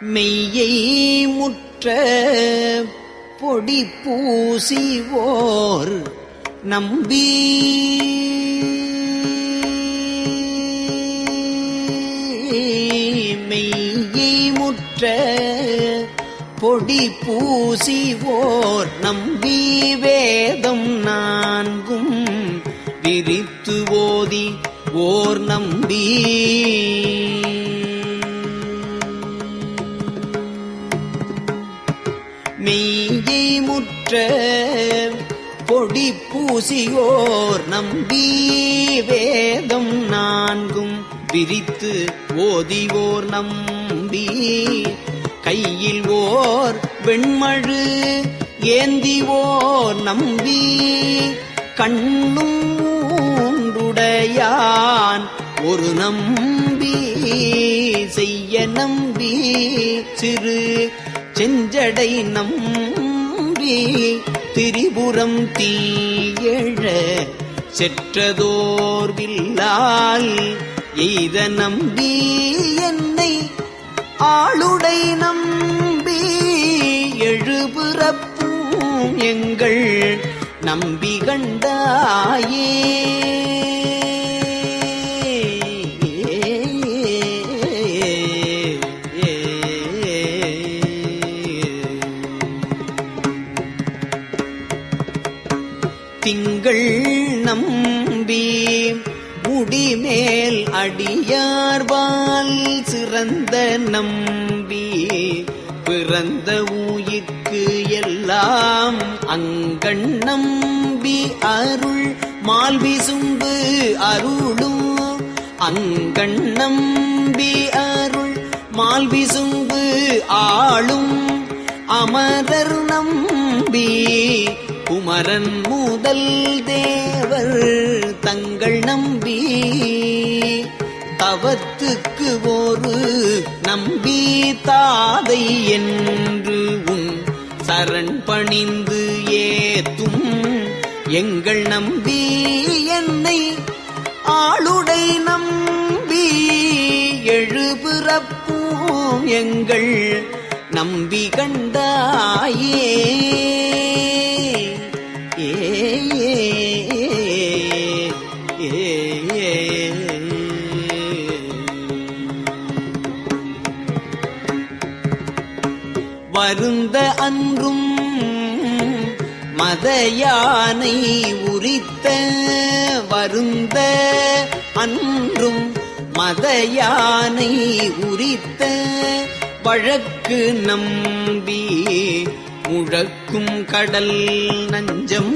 மெய்யை முற்ற பொடி பூசிவோர் நம்பி. மெய்யை முற்ற பொடி பூசிவோர் நம்பி. வேதம் நான்கும் விரித்து ஓதி ஓர் நம்பி. முற்ற பொடி பூசியோர் நம்பி வேதம் நான்கும் விரித்து ஓதிவோர் நம்பி. கையில் ஓர் வெண்மழு ஏந்திவோர் நம்பி. கண்ணும் ஊன்றுடையான் ஒரு நம்பி. செய்ய நம்பி சிறு செஞ்சடை நம்பி திரிபுரம் தீயழ செற்றதோர்வில்லால் எய்த நம்பி என்னை ஆளுடை நம்பி எழுபுறப்பும் எங்கள் நம்பி கண்டாயே. மேல் அடியார்வால் சிறந்த நம்பி பிறந்த ஊயிற்கு எல்லாம் அங்கண் நம்பி அருள் மால்விசும்பு அருளும். அங்கண் நம்பி அருள் மால்விசும்பு ஆளும். அமரர் நம்பி குமரன் முதல் தேவர் தங்கள் நம்பி. தவத்துக்கு ஒரு நம்பி தாதை என்று உன் சரண் பணிந்து ஏத்தும் எங்கள் நம்பி என்னை ஆளுடை நம்பி எழுபிறப்போம் எங்கள் நம்பி கண்டாயே. வருந்த அன்றும் மத யானை உரித்த வருந்த அன்றும் மத யானை உரித்த வழக்கு நம்பி முழக்கும் கடல் நஞ்சம்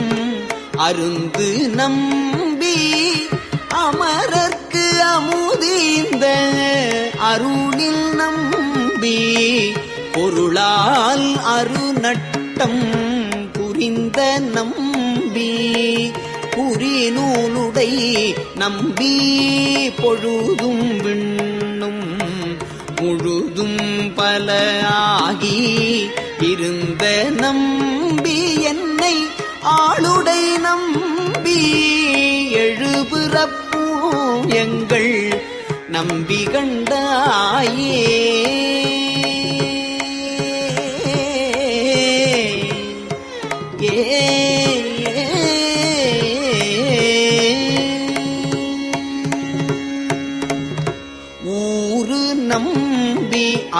அருந்து நம்பி அமரர்க்கு அமுதீந்த அருளில் நம்பி பொருளால் அருநட்டம் புரிந்த நம்பி புரிநூலுடை நம்பி பொழுதும் விண்ணும் முழுதும் பல ஆகி இருந்த நம்பி என்னை ஆளுடை நம்பி எழுபிறப்போம் எங்கள் நம்பி கண்டாயே.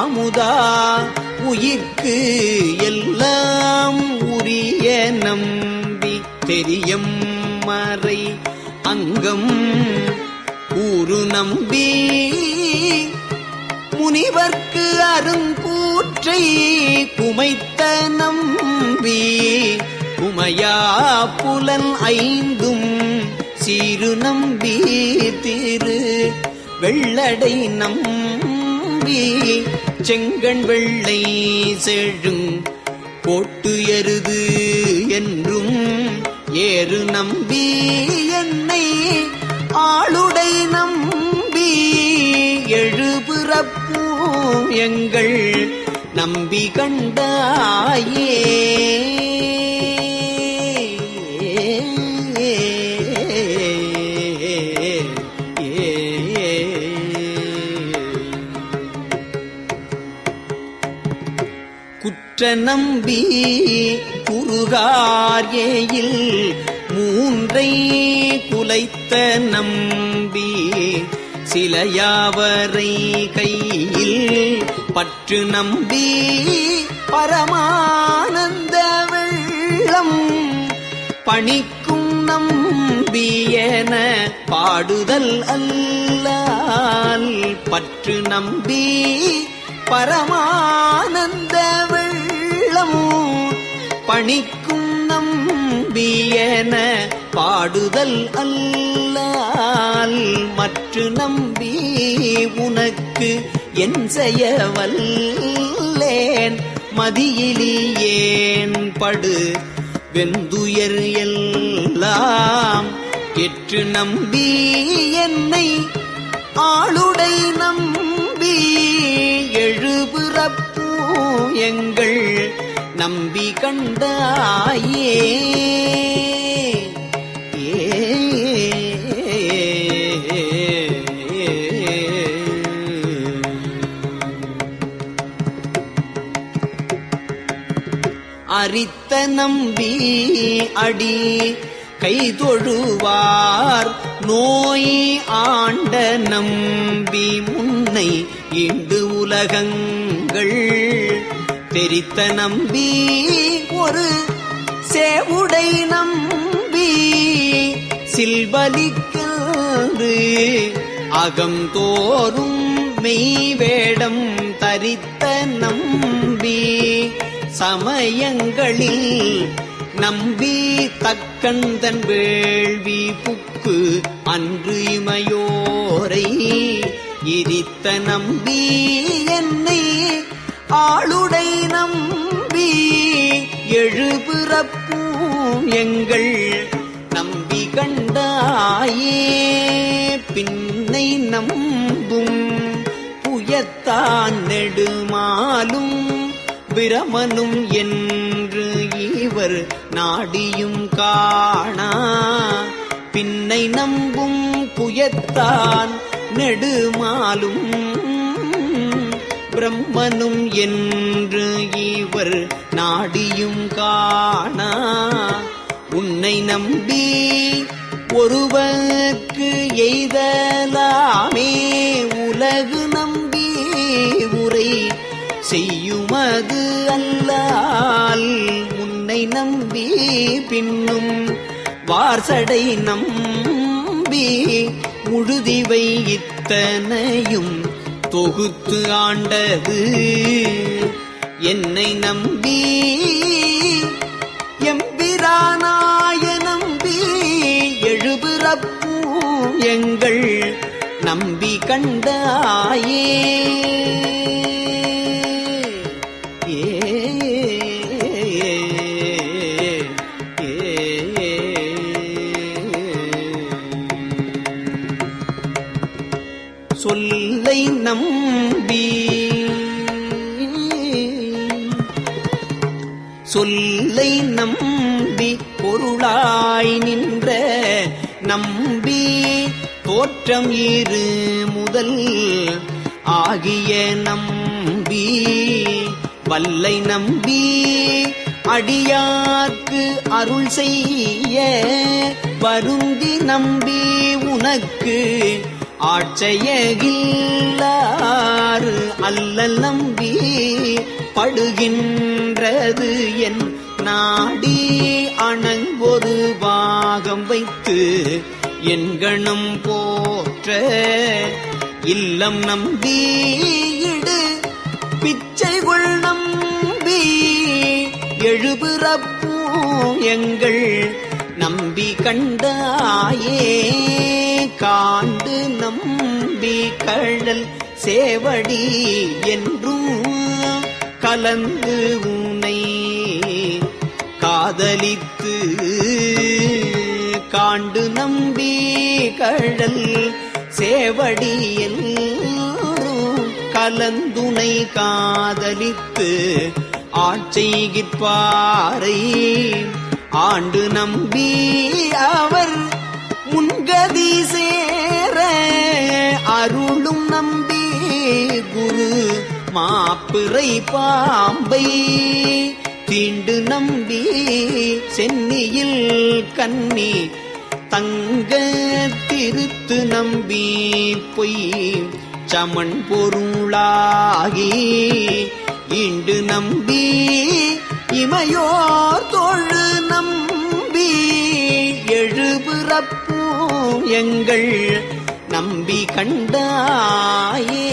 அமுதா உயிர்க்கு எல்லாம் உரிய நம்பி தெரியும் மறை அங்கம் ஊரு நம்பி. முனிவர்க்கு அருங்கூற்றை குமைத்த நம்பி குமையா புலன் ஐந்தும் சீரு நம்பி திரு வெள்ளடை நம்பி. செங்கண் வெள்ளை செழும் போட்டு எருது என்றும் ஏறு நம்பி என்னை ஆளுடை நம்பி எழுபிறப்போம் எங்கள் நம்பி கண்டாயே. குற்ற நம்பி குறுகார்யில் மூன்றை குலைத்த நம்பி சிலையாவரை கையில் பற்று நம்பி பரமானந்த வெள்ளம் பணிக்கும் நம்பியன பாடுதல் அல்லால் பற்று நம்பி பரமா பணிக்கும் நம்பியன பாடுதல் அல்லால் மற்ற நம்பி உனக்கு என் செய்யவல்லேன் மதியிலேன் படு. வெந்துயர் எல்லாம் எற்று நம்பி என்னை ஆளுடை நம்பி எழுபுறப்பூ எங்கள் நம்பி கண்டாயே அரித்த நம்பி அடி கை தொழுவார். நோய் ஆண்ட நம்பி முன்னை இண்டு உலகங்கள். தெரித்த நம்பி ஒரு சேவுடை நம்பி சில்பலிக்கன்று அகந்தோறும் மெய்வேடம் தரித்த நம்பி சமயங்களில் நம்பி தக்கந்தன் வேள்வி புக்கு அன்று இமையோரை இரித்த நம்பி என்ன ஆளுடை நம்பி எழுபிறப்பும் எங்கள் நம்பி கண்டாயே. பின்னை நம்பும் புயத்தான் நெடுமாலும் பிரமனும் என்று இவர் நாடியும் காணா. பின்னை நம்பும் புயத்தான் நெடுமாலும் பிரம்மனும் என்று இவர் நாடியும் காணா. உன்னை நம்பி ஒருவருக்கு எய்தலாமே. உலகு நம்பி உரை செய்யுமது அல்லால். உன்னை நம்பி பின்னும் வார்சடை நம்பி. முழுதிவை இத்தனையும் தொகுத்து ஆண்டது. என்னை நம்பி எம்பிரானாய நம்பி எழுபிறப்பூ எங்கள் நம்பி கண்டாயே. வல்லை நம்பி அடியார்க்கு அருள் செய்ய வருந்தி நம்பி உனக்கு ஆட்சையகில்லாறு அல்லல் நம்பி படுகின்றது என் நாடி அணங்கொரு பாகம் வைத்து எண்கணம் போற்ற இல்லம் நம்பி இடு. பிச்சைகள் நம்பி எழுபிறப்பூ எங்கள் நம்பி கண்டாயே காண்டு நம்பி கழல் சேவடி என்றும் கலந்து உனை காதலித்து காண்டு நம்பி கழல் சேவடி என்றும் கலந்துனை காதலித்து ஆட்செய்கிற்பாரை ஆண்டு நம்பி அவர் முன்கதி சேர அருளும் நம்பி குரு மாப்பிறை பாம்பை. தீண்டு நம்பி சென்னியில் கண்ணி தங்க திருத்து நம்பி பொய். சமன் பொருளாகி இண்டு நம்பி இமையோர் தொழு நம்பி எழுபிறப்பும் எங்கள் நம்பி கண்டாயே.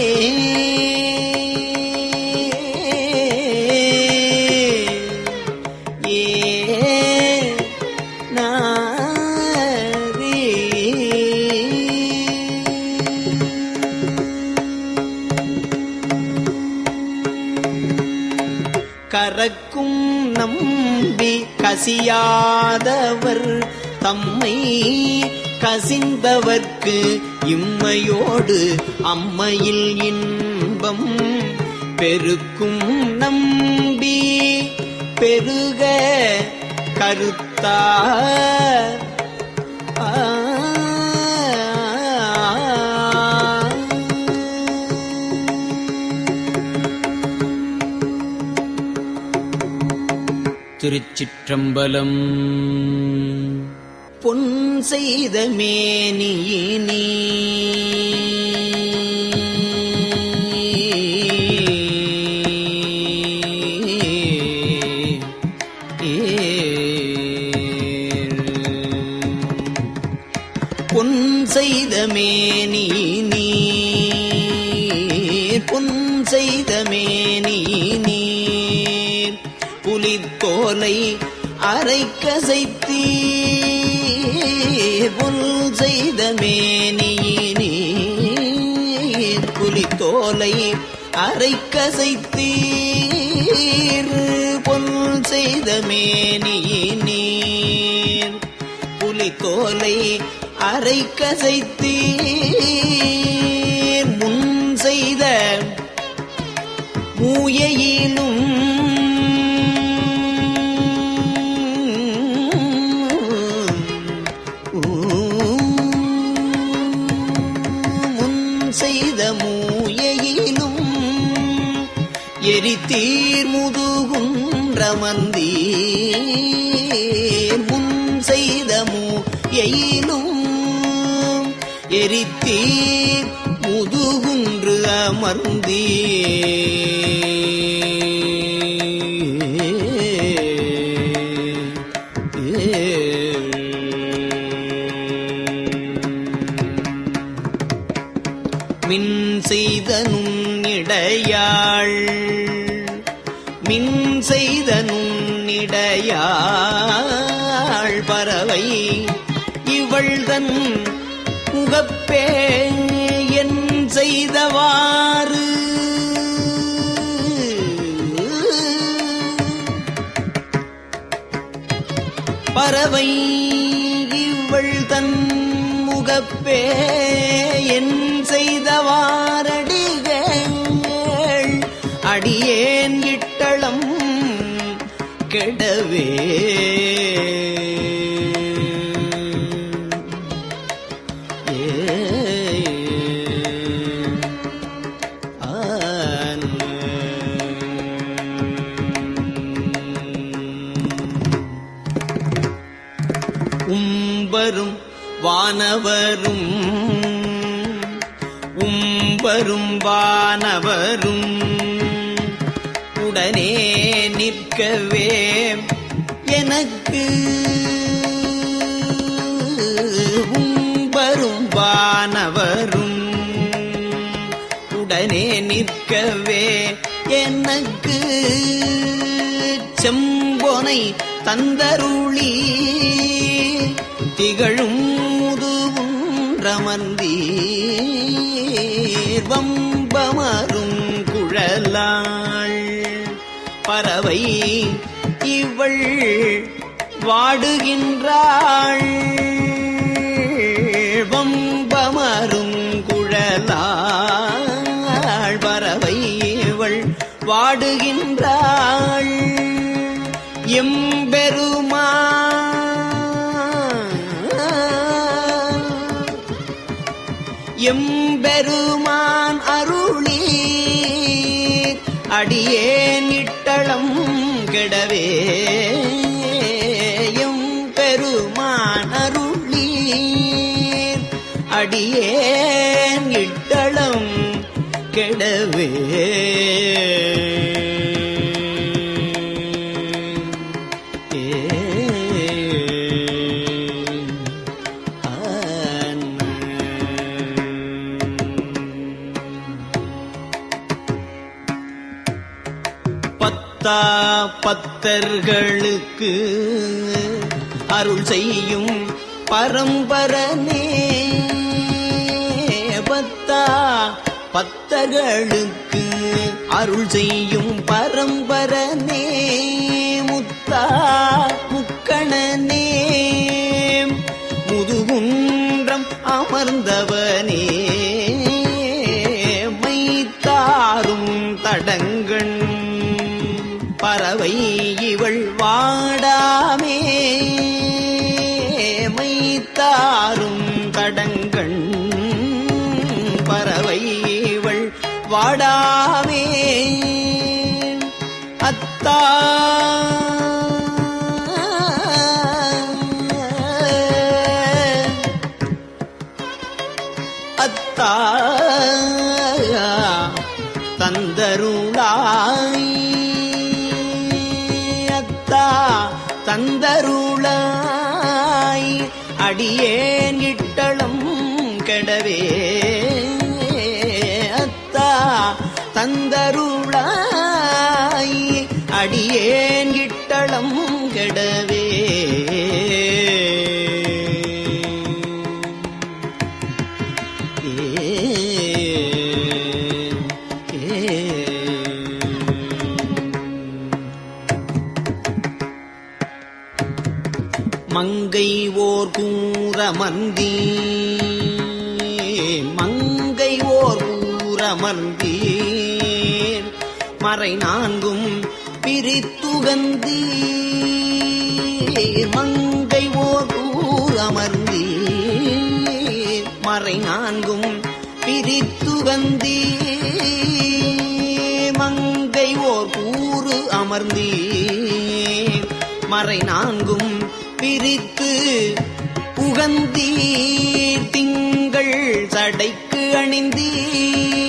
கசியாதவர். தம்மை கசிந்தவர்க்கு இம்மையோடு அம்மையில் இன்பம் பெருக்கும் நம்பி பெருக கருத்தா திருச்சிற்றம்பலம். பொன் செய்த மேனியினே. அறை அறை கசைத்தீர் புல் செய்த மேனியினீர். புலித்தோலை அறை கசைத்தீர் பொன் செய்த மேனியினீர். புலித்தோலை அறை கசைத்தீர் முன் செய்த மூயையிலும் நுண்ணிடையாள் பறவை. இவள்தன் முகப்பே என் செய்தவாறு. பறவை இவள் தன் முகப்பே வானவரும் உம்பரும் வானவரும் உடனே நிற்கவே எனக்கு உம்பரும் வானவரும் உடனே நிற்கவே எனக்கு செம்பொனை தந்தருளீ பறவை இவள் வாடுகின்றாள். வம்பமரும் குழலாள் பறவை இவள் வாடுகின்றாள். எம்பெருமா எம்பெருமா பத்தர்களுக்கு அருள் செய்யும் பரம்பரனே. பத்தா பத்தர்களுக்கு அருள் செய்யும் பரம்பரனே. முத்தா அத்தா தந்தருளாய். அத்தா தந்தருளாய். அடியேன் இட்டளம் கெடவே. அத்தா தந்தருளாய். அடியேன் இட்டளம் கெடவே மங்கை ஓர் கூற மந்தி மங்கை ஓர் கூற கூறமர்ந்தீர் மறை நான்கும் உகந்தி மங்கை ஓர் அமர்ந்தி மறை நான்கும் பிரித்துகந்தீர் மங்கை ஓர் கூறு அமர்ந்தி மறை நான்கும் பிரித்து உகந்தீர் திங்கள் சடைக்கு அணிந்தீர்.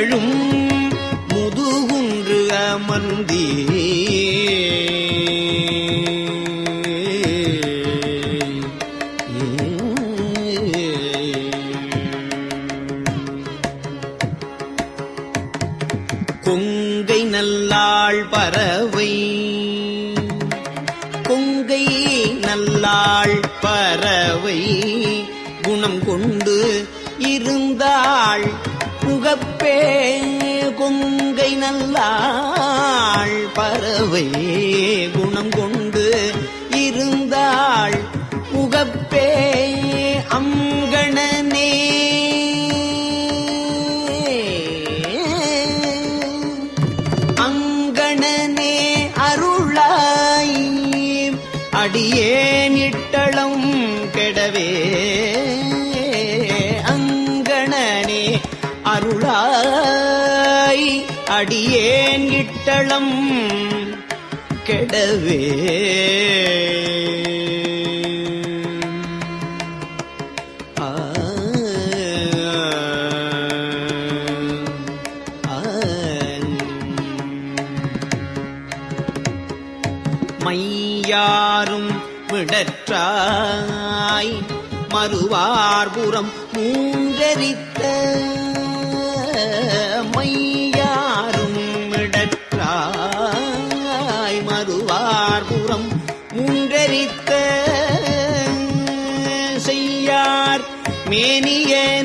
திகழும் முதுகுன்று அமர்ந்தீர் கொங்கை நல்லாள் பறவை. கொங்கை நல்லாள் பறவை. குணம் கொண்டு புகப்பே கொங்கை நல்லாள் பறவை குணம் கொண்டு இருந்தாள் முகப்பே உள்ளம் கெடவே. மையாரும் விடற்றாய் மறுவார்புறம் மூன்றரித்த மேனியனே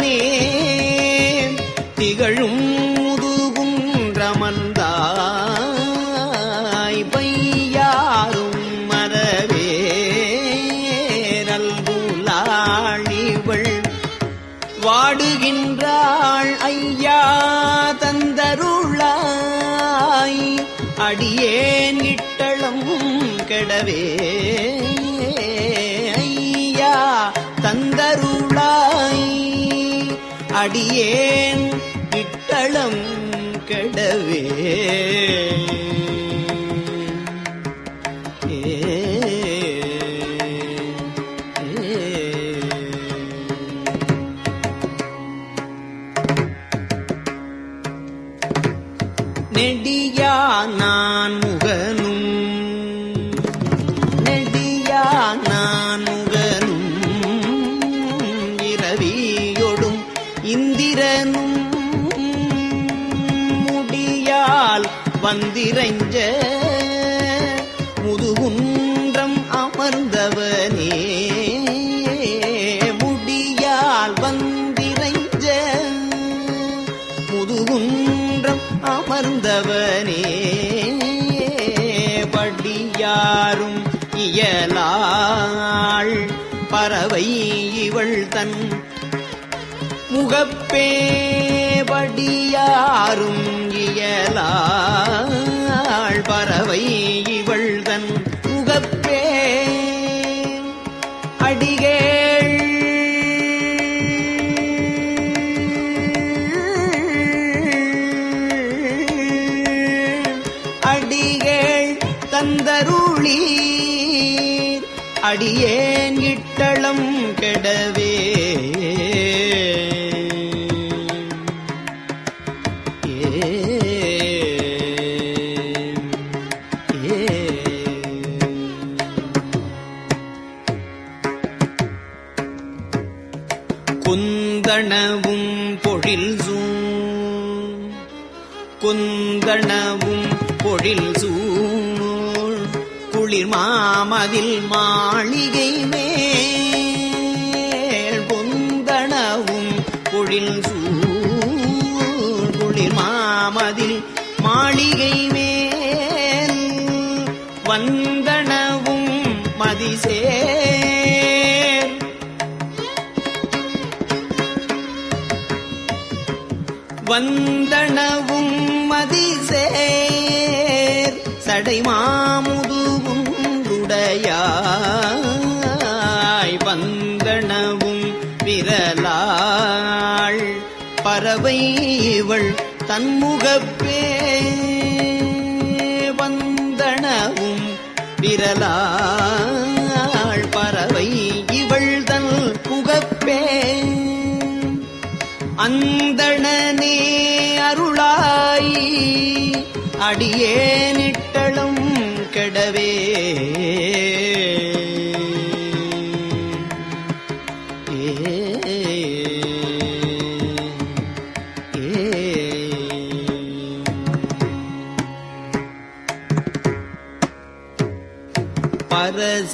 அடியேன் கிட்டளம் கெடவே. யாரும் இயலாள். பறவை இவள் தன் முகப்பேபடியாரும் இயலாள் அடியேன் இட்டளம் கெடவே. குந்தனவும் பொழில் சூ குந்தனவும் பொழில் சூ குளிர் மாமதில் மாளிகை மேல் பொந்தனவும் குழில் சூழ் குளிர் மாமதில் மாளிகை மேல் வந்தனவும் மதிசே வந்தனவும் மதிசேர் சடைமாமுதுவும் தன்முகப்பே வந்தனவும் விரலாள் பறவை இவள் தன் புகப்பே. அந்தணனே அருளாய் அடியே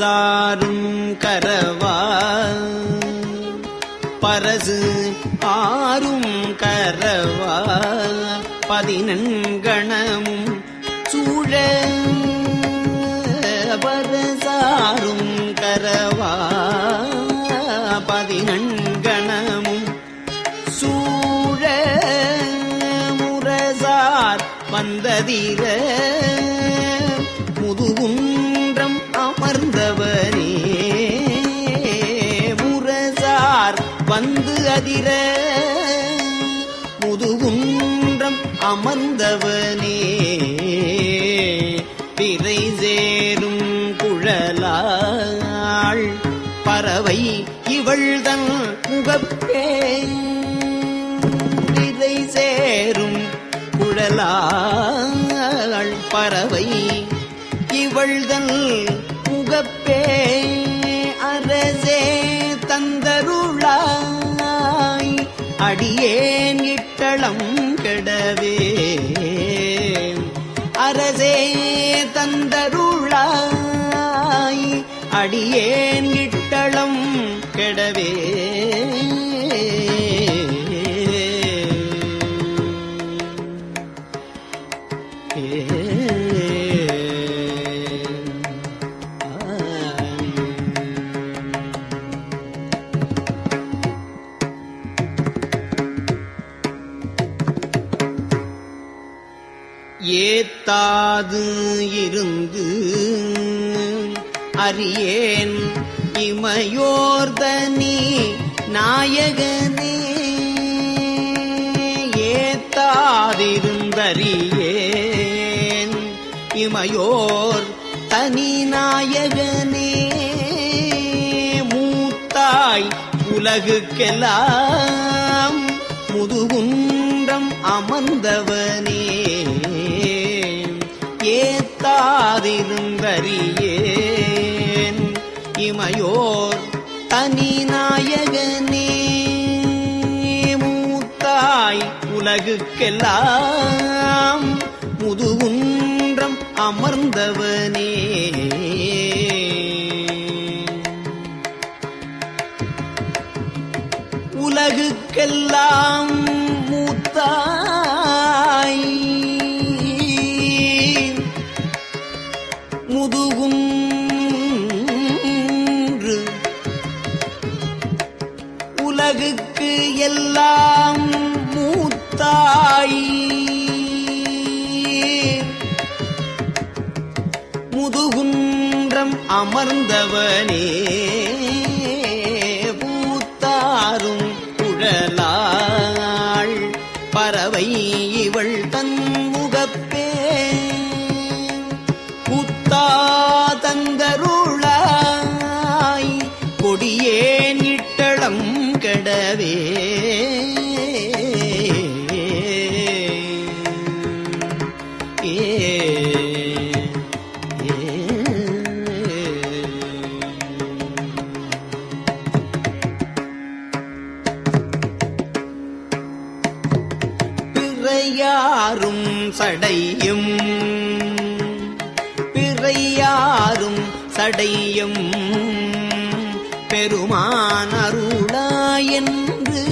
சாரும் கரவா பரசு ஆறும் கரவா பதினெண்கணமும் சூழ பரசாரும் கரவா பதினெண்கணமும் சூழ முரசார் வந்ததிர. முதுகும் வந்து அதிர முதுகுன்றம் அமர்ந்தவனே. பிறை சேரும் குழலாள் பறவை இவள்தன் முகப்பே பிறை சேரும் குழலாள் பறவை இவள்தன் அடியேன் இட்டளம் கெடவே. அரசே தந்தருளாய் அடியேன் இட்டளம் கெடவே. அது இருந்து அறியேன். இமையோர்தனி நாயகனே ஏத்தாதிருந்தறியேன். இமையோர் தனி நாயகனே மூத்தாய் உலகுக்கெல்லாம் முதுகுன்றம் அமர்ந்தவனே. ஏத்தாதிருந்தறியேன் இமையோர் தனி நாயகனே மூத்தாய் உலகுக்கெல்லாம் முதுகுன்றம் அமர்ந்தவனே. உலகுக்கெல்லாம் மூத்தாய் அமர்ந்தவனே. சடையும். பிறையாரும் சடையும். பெருமான் அருளாயன்று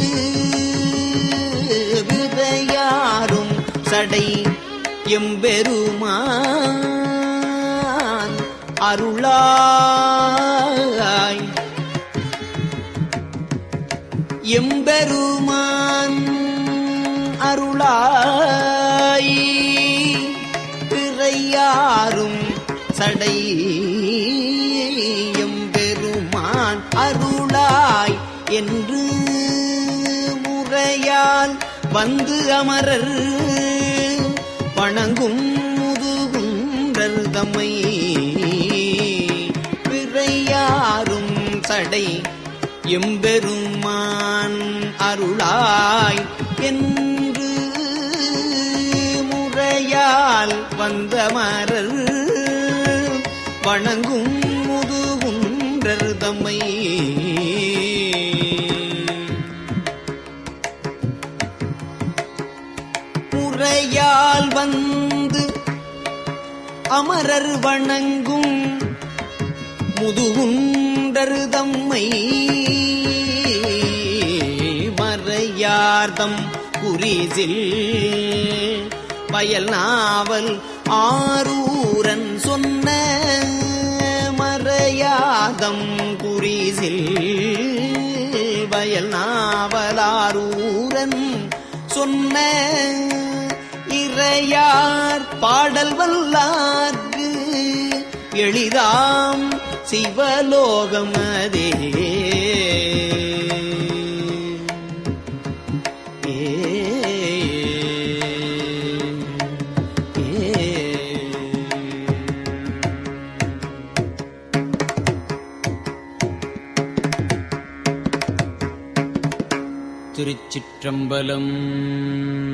பிறையாரும் சடை எம்பெருமான் அருளாய். எம்பெருமான் அருளாய். பிறையாரும் சடை எம்பெருமான் அருளாய் என்று முறையால் வந்து அமரர். வணங்கும் முதுகுன்றர் தம்மை பிறையாரும் சடை எம்பெருமான் அருளாய் என்று முறையால் வந்த மரல் வணங்கும் முதுகுன்றர் தம்மை. முறையால் வந்து அமரர் வணங்கும் முதுகுண்டரு தம்மை. மறையார்தம் குறிசில் வயல் நாவல் ஆரூரன் சொன்ன மறையாதம் குறிசில். வயல் நாவலாரூரன் சொன்ன இறையார் பாடல் வல்லார்க்கு எளிதாம் சிவலோகம் शम्बलम्